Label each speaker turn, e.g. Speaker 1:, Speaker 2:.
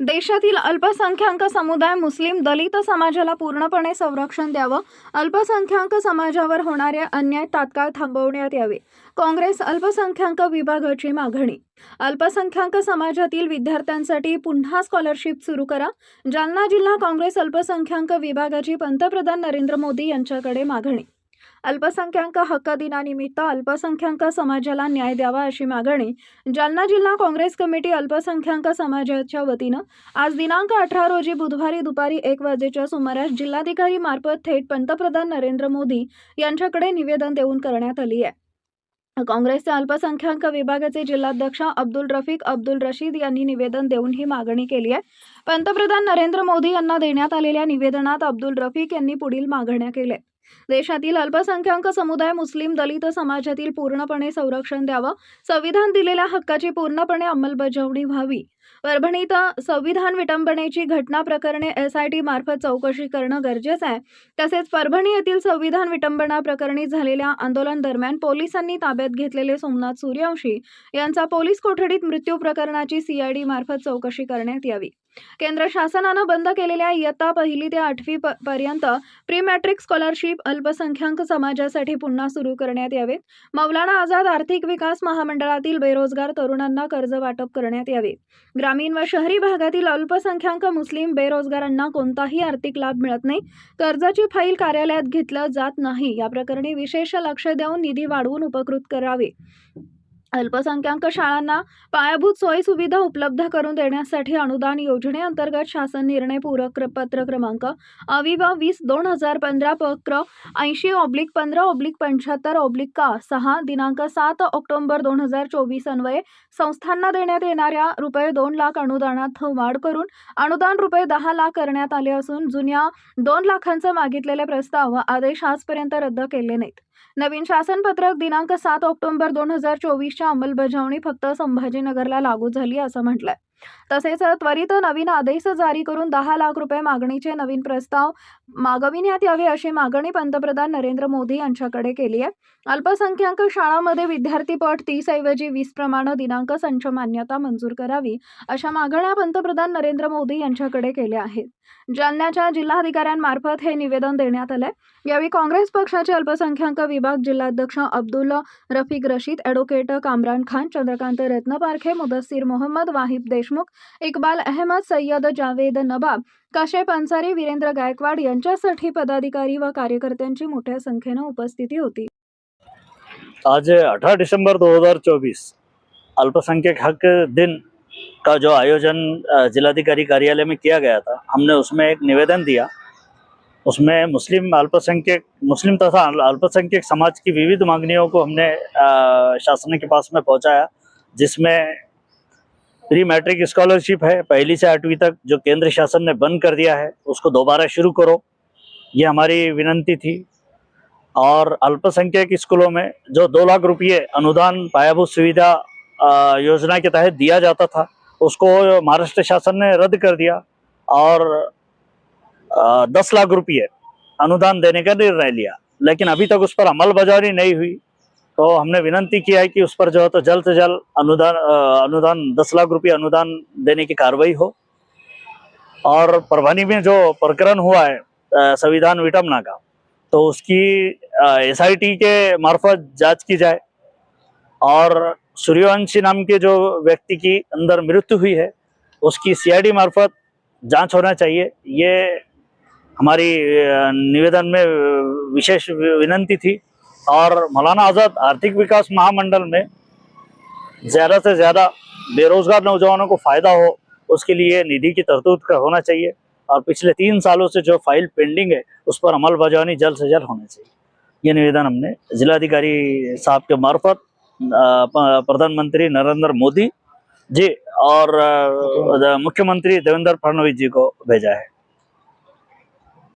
Speaker 1: देशातील अल्पसंख्याक समुदाय मुस्लिम दलित समाजाला पूर्णपणे संरक्षण द्यावं. अल्पसंख्याक समाजावर होणारे अन्याय तात्काळ थांबवण्यात यावे. काँग्रेस अल्पसंख्याक विभागाची मागणी. अल्पसंख्याक समाजातील विद्यार्थ्यांसाठी पुन्हा स्कॉलरशिप सुरू करा. जालना जिल्हा काँग्रेस अल्पसंख्याक विभागाची पंतप्रधान नरेंद्र मोदी यांच्याकडे मागणी. अल्पसंख्याक हक्क दिनानिमित्त अल्पसंख्याक समाजाला न्याय द्यावा अशी मागणी जालना जिल्हा काँग्रेस कमिटी अल्पसंख्याक समाजाच्या वतीनं आज दिनांक अठरा रोजी बुधवारी दुपारी एक वाजेच्या सुमारास जिल्हाधिकारी मार्फत थेट पंतप्रधान नरेंद्र मोदी यांच्याकडे निवेदन देऊन करण्यात आली आहे. काँग्रेसचे अल्पसंख्याक विभागाचे जिल्हाध्यक्ष अब्दुल रफिक अब्दुल रशीद यांनी निवेदन देऊन ही मागणी केली आहे. पंतप्रधान नरेंद्र मोदी यांना देण्यात आलेल्या निवेदनात अब्दुल रफिक यांनी पुढील मागण्या केल्या. देशातील अल्पसंख्याक समुदाय मुस्लिम दलित समाजातील पूर्णपणे संरक्षण द्यावं. संविधान दिलेल्या हक्काची पूर्णपणे अंमलबजावणी व्हावी. परभणीत संविधान विटंबनेची घटना प्रकरणे एस आय टी मार्फत चौकशी करणं गरजेचं आहे. तसेच परभणी येथील संविधान विटंबना प्रकरणी झालेल्या आंदोलन दरम्यान पोलिसांनी ताब्यात घेतलेले सोमनाथ सूर्यवंशी यांचा पोलीस कोठडीत मृत्यू प्रकरणाची सीआयडी मार्फत चौकशी करण्यात यावी. केंद्र शासनानं बंद केलेल्या इयत्ता पहिली ते आठवी प- पर्यंत प्री मॅट्रिक स्कॉलरशिप अल्पसंख्याक समाजासाठी पुन्हा सुरू करण्यात यावेत मौलाना आझाद आर्थिक विकास महामंडळातील बेरोजगार तरुणांना कर्ज वाटप करण्यात यावे. ग्रामीण व शहरी भागातील अल्पसंख्याक मुस्लिम बेरोजगारांना कोणताही आर्थिक लाभ मिळत नाही. कर्जाची फाईल कार्यालयात घेतलं जात नाही. या प्रकरणी विशेष लक्ष देऊन निधी वाढवून उपकृत करावे. अल्पसंख्याक शाळांना पायाभूत सोयी सुविधा उपलब्ध करून देण्यासाठी अनुदान योजनेअंतर्गत शासन निर्णय पूरक पत्र क्रमांक अविवा वीस दोन हजार पंधरा पक्र ऐंशी ऑब्लिक पंधरा ऑब्लिक पंच्याहत्तर ऑब्लिक का सहा दिनांक सात ऑक्टोबर दोन हजार चोवीस अन्वये संस्थांना देण्यात येणाऱ्या रुपये दोन लाख अनुदानात वाढ करून अनुदान रुपये दहा लाख करण्यात आले असून जुन्या दोन लाखांचा मागितलेले प्रस्ताव व आदेश आजपर्यंत रद्द केले नाहीत. नवीन शासनपत्रक दिनांक सात ऑक्टोबर दोन हजार चोवीसच्या अंमलबजावणी फक्त संभाजीनगरला लागू झाली असं म्हटलंय. तसेच त्वरित नवीन आदेश जारी करून दहा लाख रुपये मागणीचे नवीन प्रस्ताव मागविण्यात यावे अशी मागणी पंतप्रधान नरेंद्र मोदी यांच्याकडे केली आहे. अल्पसंख्याक शाळांमध्ये विद्यार्थी पट तीस ऐवजी वीस प्रमाणे दिनांक संच मान्यता मंजूर करावी अशा मागण्या पंतप्रधान नरेंद्र मोदी यांच्याकडे केल्या आहेत. जालन्याच्या जिल्हाधिकाऱ्यांमार्फत हे निवेदन देण्यात आलंय. यावेळी काँग्रेस पक्षाचे अल्पसंख्याक विभाग जिल्हाध्यक्ष अब्दुल रफिक रशीद ॲडव्होकेट कामरान खान चंद्रकांत रत्नपारखे मुदस्सीर मोहम्मद वाहिब देशमुख इक्बाल अहमद सय्यद जावेद नबाब काशेप अन्सारी वीरेंद्र गायकवाड यांच्यासाठी पदाधिकारी व कार्यकर्त्यांची मोठ्या संख्येनं उपस्थिती होती.
Speaker 2: आज 18 दिसंबर 2024 अल्पसंख्यक हक दिन का जो आयोजन जिलाधिकारी कार्यालय में किया गया था हमने उसमें एक निवेदन दिया। उसमें मुस्लिम अल्पसंख्यक मुस्लिम तथा अल्पसंख्यक समाज की विविध मांगनियों को हमने शासन के पास में पहुंचाया जिसमें प्री मैट्रिक स्कॉलरशिप है, पहली से आठवीं तक जो केंद्र शासन ने बंद कर दिया है, उसको दोबारा शुरू करो। ये हमारी विनंती थी। और अल्पसंख्यक स्कूलों में जो दो लाख रुपये अनुदान, पायाभूत सुविधा योजना के तहत दिया जाता था, उसको महाराष्ट्र शासन ने रद्द कर दिया। और दस लाख रुपये अनुदान देने का निर्णय लिया। लेकिन अभी तक उस पर अमलबजावनी नहीं हुई। तो हमने विनंती किया है कि उस पर जो है तो जल्द से जल्द अनुदान अनुदान, दस लाख रुपये अनुदान देने की कार्रवाई हो। और परभणी में जो प्रकरण हुआ है संविधान विटमना का तो उसकी एसआईटी के मार्फत जाँच की जाए। और सूर्यवंशी नाम के जो व्यक्ति की अंदर मृत्यु हुई है, उसकी सीआईडी मार्फत जाँच होना चाहिए। ये हमारी निवेदन में विशेष विनंती थी। और मौलाना आज़ाद आर्थिक विकास महामंडल में ज़्यादा से ज़्यादा बेरोजगार नौजवानों को फ़ायदा हो, उसके लिए निधि की तरतूद का होना चाहिए और पिछले तीन सालों से जो फ़ाइल पेंडिंग है, उस पर अमल बजावनी जल्द से जल्द होना चाहिए। ये निवेदन हमने जिलाधिकारी साहब के मार्फत प्रधानमंत्री नरेंद्र मोदी जी और मुख्यमंत्री देवेंद्र फडणवीस जी को भेजा है।